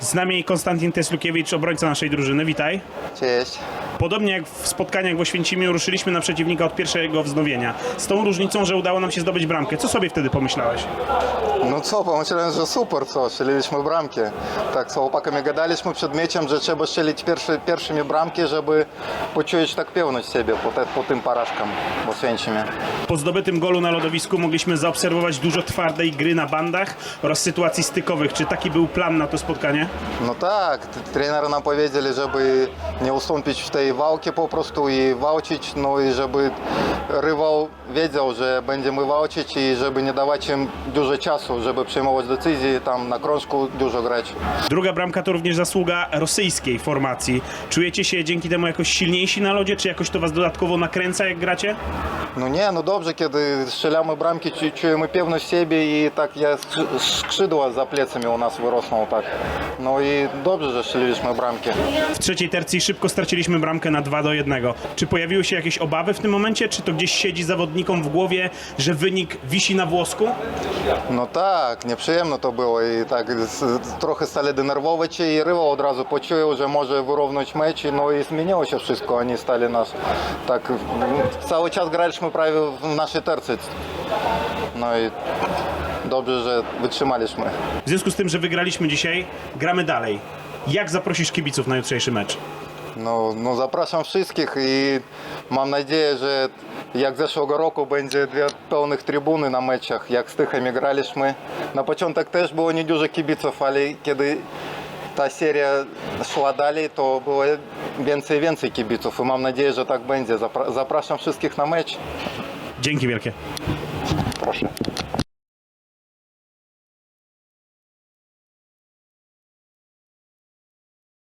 Z nami Konstantin Teslukiewicz, obrońca naszej drużyny. Witaj. Cześć. Podobnie jak w spotkaniach w Oświęcimiu ruszyliśmy na przeciwnika od pierwszego wznowienia. Z tą różnicą, że udało nam się zdobyć bramkę. Co sobie wtedy pomyślałeś? Ну co, pomyślałem, że super, co, strzeliliśmy bramki. Tak, z chłopakami gadaliśmy przed meczem, że trzeba strzelić pierwszy, pierwszymi bramki, żeby poczuć tak pewność siebie po, te, po tym porażkam w Oświęcimie. Po zdobytym golu na lodowisku mogliśmy zaobserwować dużo twardej gry na bandach oraz sytuacji stykowych. Czy taki był plan na to spotkanie? No tak, t- trenerzy nam powiedzieli, żeby nie ustąpić w tej walce po prostu i walczyć, no i żeby rywal wiedział, że będziemy walczyć i żeby nie dawać im dużo czasu, żeby przejmować decyzje, tam na krążku dużo grać. Druga bramka to również zasługa rosyjskiej formacji. Czujecie się dzięki temu jakoś silniejsi na lodzie, czy jakoś to was dodatkowo nakręca, jak gracie? No nie, no dobrze, kiedy strzelamy bramki, czu- czujemy pewność siebie i tak ja skrzy- skrzydła za plecami u nas wyrosną tak. No i dobrze, że strzeliliśmy bramki. W trzeciej tercji szybko straciliśmy bramkę na 2 do 1. Czy pojawiły się jakieś obawy w tym momencie? Czy to gdzieś siedzi zawodnikom w głowie, że wynik wisi na włosku? No tak, nieprzyjemno to było i tak z- trochę stali denerwować i rywal od razu poczuł, że może wyrównać mecz, no i zmieniło się wszystko, oni stali nas tak, cały czas graliśmy prawie w naszej tercy. No i dobrze, że wytrzymaliśmy. W związku z tym, że wygraliśmy dzisiaj, gramy dalej. Jak zaprosisz kibiców na jutrzejszy mecz? No, no zapraszam wszystkich i mam nadzieję, że jak zeszłego roku będzie dwie pełnych trybuny na meczach, jak z Tychami graliśmy. Na początek też było niedużo kibiców, ale kiedy seria szła dalej, to było więcej i więcej kibiców i mam nadzieję, że tak będzie. Zapra- zapraszam wszystkich na mecz. Dzięki wielkie. Proszę.